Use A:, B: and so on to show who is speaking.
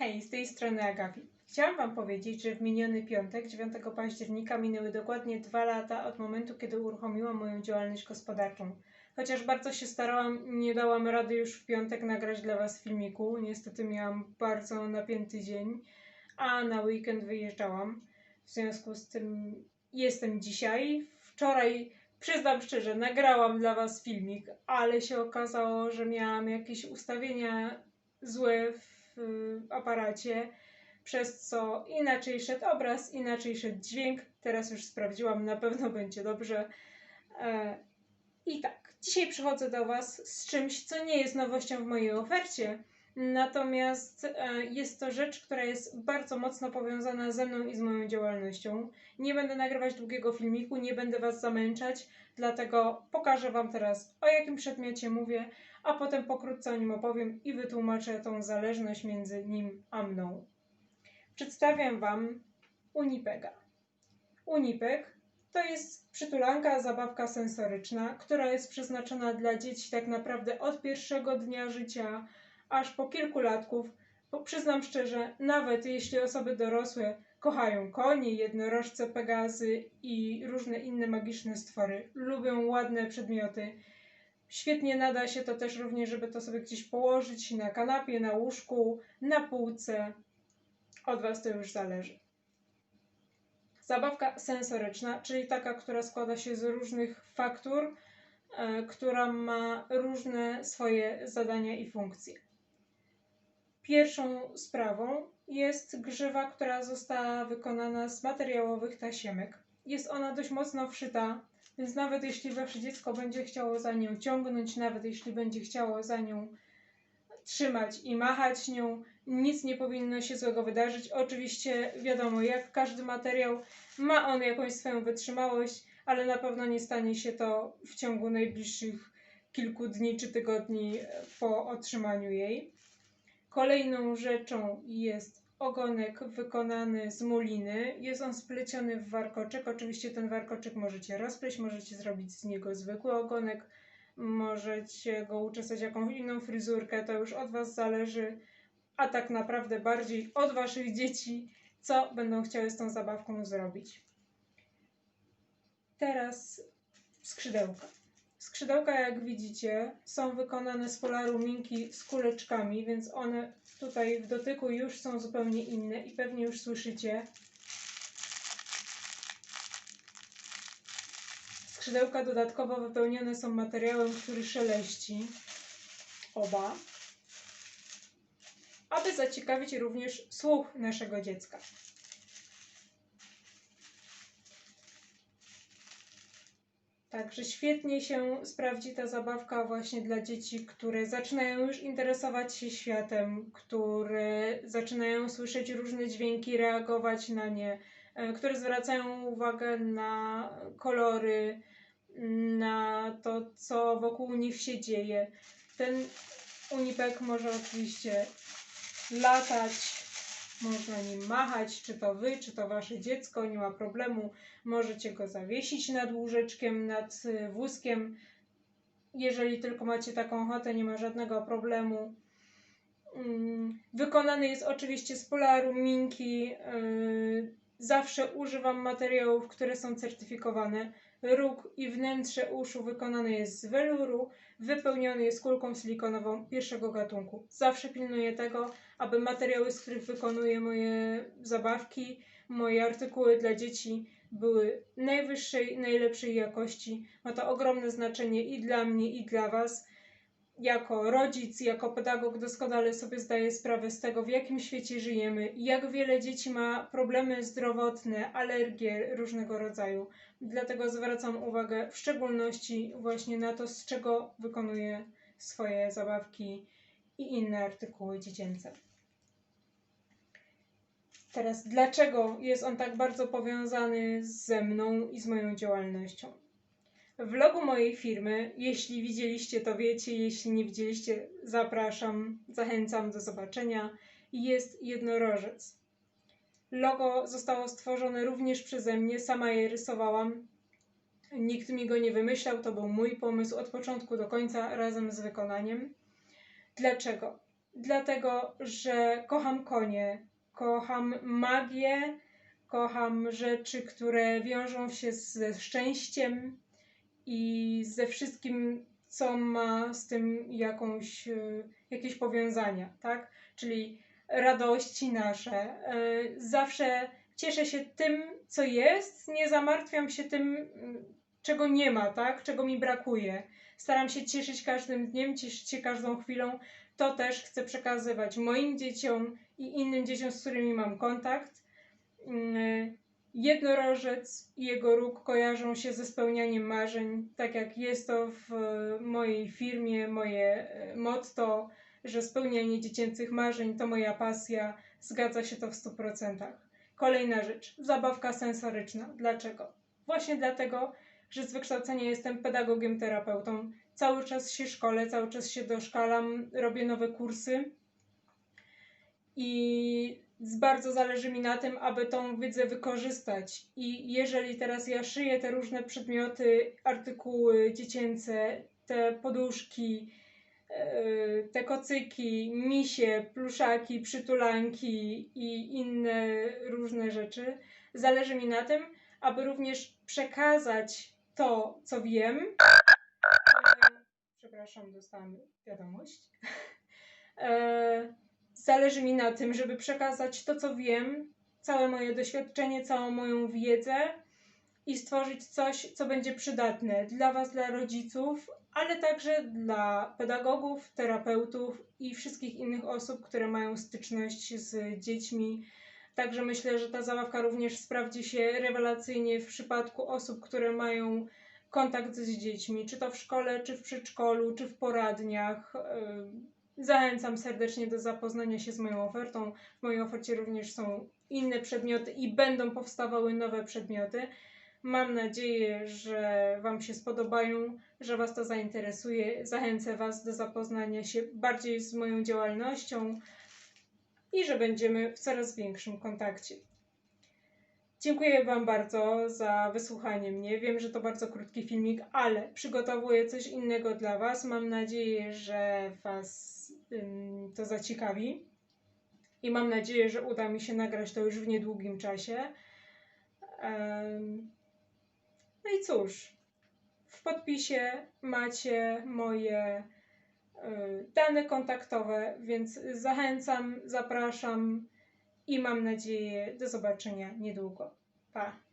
A: Hej, z tej strony Agapi. Chciałam Wam powiedzieć, że w miniony piątek, 9 października, minęły dokładnie dwa lata od momentu, kiedy uruchomiłam moją działalność gospodarczą. Chociaż bardzo się starałam, nie dałam rady już w piątek nagrać dla Was filmiku. Niestety miałam bardzo napięty dzień, a na weekend wyjeżdżałam. W związku z tym jestem dzisiaj. Wczoraj, przyznam szczerze, nagrałam dla Was filmik, ale się okazało, że miałam jakieś ustawienia złe w y, aparacie, przez co inaczej szedł obraz, inaczej szedł dźwięk. Teraz już sprawdziłam, na pewno będzie dobrze. E, I tak, dzisiaj przychodzę do Was z czymś, co nie jest nowością w mojej ofercie, natomiast e, jest to rzecz, która jest bardzo mocno powiązana ze mną i z moją działalnością. Nie będę nagrywać długiego filmiku, nie będę Was zamęczać, dlatego pokażę Wam teraz, o jakim przedmiocie mówię, a potem pokrótce o nim opowiem i wytłumaczę tą zależność między nim a mną. Przedstawiam Wam Unipega. Unipeg to jest przytulanka, zabawka sensoryczna, która jest przeznaczona dla dzieci tak naprawdę od pierwszego dnia życia aż po kilku latków. Bo przyznam szczerze, nawet jeśli osoby dorosłe kochają konie, jednorożce, pegazy i różne inne magiczne stwory, lubią ładne przedmioty, Świetnie nada się to też również, żeby to sobie gdzieś położyć na kanapie, na łóżku, na półce. Od Was to już zależy. Zabawka sensoryczna, czyli taka, która składa się z różnych faktur, e, która ma różne swoje zadania i funkcje. Pierwszą sprawą jest grzywa, która została wykonana z materiałowych tasiemek. Jest ona dość mocno wszyta, więc nawet jeśli wasze dziecko będzie chciało za nią ciągnąć, nawet jeśli będzie chciało za nią trzymać i machać nią, nic nie powinno się złego wydarzyć. Oczywiście, wiadomo, jak każdy materiał, ma on jakąś swoją wytrzymałość, ale na pewno nie stanie się to w ciągu najbliższych kilku dni czy tygodni po otrzymaniu jej. Kolejną rzeczą jest ogonek wykonany z muliny. Jest on spleciony w warkoczek. Oczywiście ten warkoczek możecie rozpleść, możecie zrobić z niego zwykły ogonek, możecie go uczesać jakąś inną fryzurkę, to już od Was zależy, a tak naprawdę bardziej od Waszych dzieci, co będą chciały z tą zabawką zrobić. Teraz skrzydełka. Skrzydełka, jak widzicie, są wykonane z polaru minki z kuleczkami, więc one tutaj w dotyku już są zupełnie inne i pewnie już słyszycie. Skrzydełka dodatkowo wypełnione są materiałem, który szeleści. Oba. Aby zaciekawić również słuch naszego dziecka. Także świetnie się sprawdzi ta zabawka właśnie dla dzieci, które zaczynają już interesować się światem, które zaczynają słyszeć różne dźwięki, reagować na nie, e, które zwracają uwagę na kolory, na to, co wokół nich się dzieje. Ten unipek może oczywiście latać, można nim machać, czy to wy, czy to wasze dziecko, nie ma problemu. Możecie go zawiesić nad łóżeczkiem, nad y, wózkiem. Jeżeli tylko macie taką ochotę, nie ma żadnego problemu. Mm, wykonany jest oczywiście z polaru, minki. Y, zawsze używam materiałów, które są certyfikowane. Róg i wnętrze uszu wykonane jest z weluru, wypełniony jest kulką silikonową pierwszego gatunku. Zawsze pilnuję tego, aby materiały, z których wykonuję moje zabawki, moje artykuły dla dzieci były najwyższej, najlepszej jakości. Ma to ogromne znaczenie i dla mnie, i dla Was jako rodzic, jako pedagog doskonale sobie zdaję sprawę z tego, w jakim świecie żyjemy i jak wiele dzieci ma problemy zdrowotne, alergie różnego rodzaju. Dlatego zwracam uwagę w szczególności właśnie na to, z czego wykonuję swoje zabawki i inne artykuły dziecięce. Teraz, dlaczego jest on tak bardzo powiązany ze mną i z moją działalnością? W logu mojej firmy, jeśli widzieliście, to wiecie, jeśli nie widzieliście, zapraszam, zachęcam do zobaczenia. Jest jednorożec. Logo zostało stworzone również przeze mnie, sama je rysowałam. Nikt mi go nie wymyślał, to był mój pomysł od początku do końca razem z wykonaniem. Dlaczego? dlatego że kocham konie, kocham magię, kocham rzeczy, które wiążą się ze szczęściem i ze wszystkim, co ma z tym jakąś, e, jakieś powiązania, tak? Czyli radości nasze. E, Zawsze cieszę się tym, co jest, nie zamartwiam się tym, mm, czego nie ma, tak? Czego mi brakuje. Staram się cieszyć każdym dniem, cieszyć się każdą chwilą. To też chcę przekazywać moim dzieciom i innym dzieciom, z którymi mam kontakt. Jednorożec i jego róg kojarzą się ze spełnianiem marzeń, tak jak jest to w mojej firmie, moje e, motto, że spełnianie dziecięcych marzeń to moja pasja. Zgadza się to w 100%. Kolejna rzecz, zabawka sensoryczna. Dlaczego? Właśnie dlatego, że z wykształcenia jestem pedagogiem, terapeutą. Cały czas się szkolę, cały czas się doszkalam, robię nowe kursy i bardzo zależy mi na tym, aby tą wiedzę wykorzystać. I jeżeli teraz ja szyję te różne przedmioty, artykuły dziecięce, te poduszki, e, te kocyki, misie, pluszaki, przytulanki i inne różne rzeczy, zależy mi na tym, aby również przekazać to, co wiem. E, Przepraszam, dostałam wiadomość. Zależy mi na tym, żeby przekazać to, co wiem, całe moje doświadczenie, całą moją wiedzę i stworzyć coś, co będzie przydatne dla Was, dla rodziców, ale także dla pedagogów, terapeutów i wszystkich innych osób, które mają styczność z dziećmi. Także myślę, że ta zabawka również sprawdzi się rewelacyjnie w przypadku osób, które mają kontakt z dziećmi, czy to w szkole, czy w przedszkolu, czy w poradniach. Zachęcam serdecznie do zapoznania się z moją ofertą. W mojej ofercie również są inne przedmioty i będą powstawały nowe przedmioty. Mam nadzieję, że Wam się spodobają, że Was to zainteresuje. Zachęcę Was do zapoznania się bardziej z moją działalnością i że będziemy w coraz większym kontakcie. Dziękuję Wam bardzo za wysłuchanie mnie. Wiem, że to bardzo krótki filmik, ale przygotowuję coś innego dla Was. Mam nadzieję, że Was to zaciekawi. I mam nadzieję, że uda mi się nagrać to już w niedługim czasie. No i cóż, w podpisie macie moje y, dane kontaktowe, więc zachęcam, zapraszam i mam nadzieję do zobaczenia niedługo. Pa!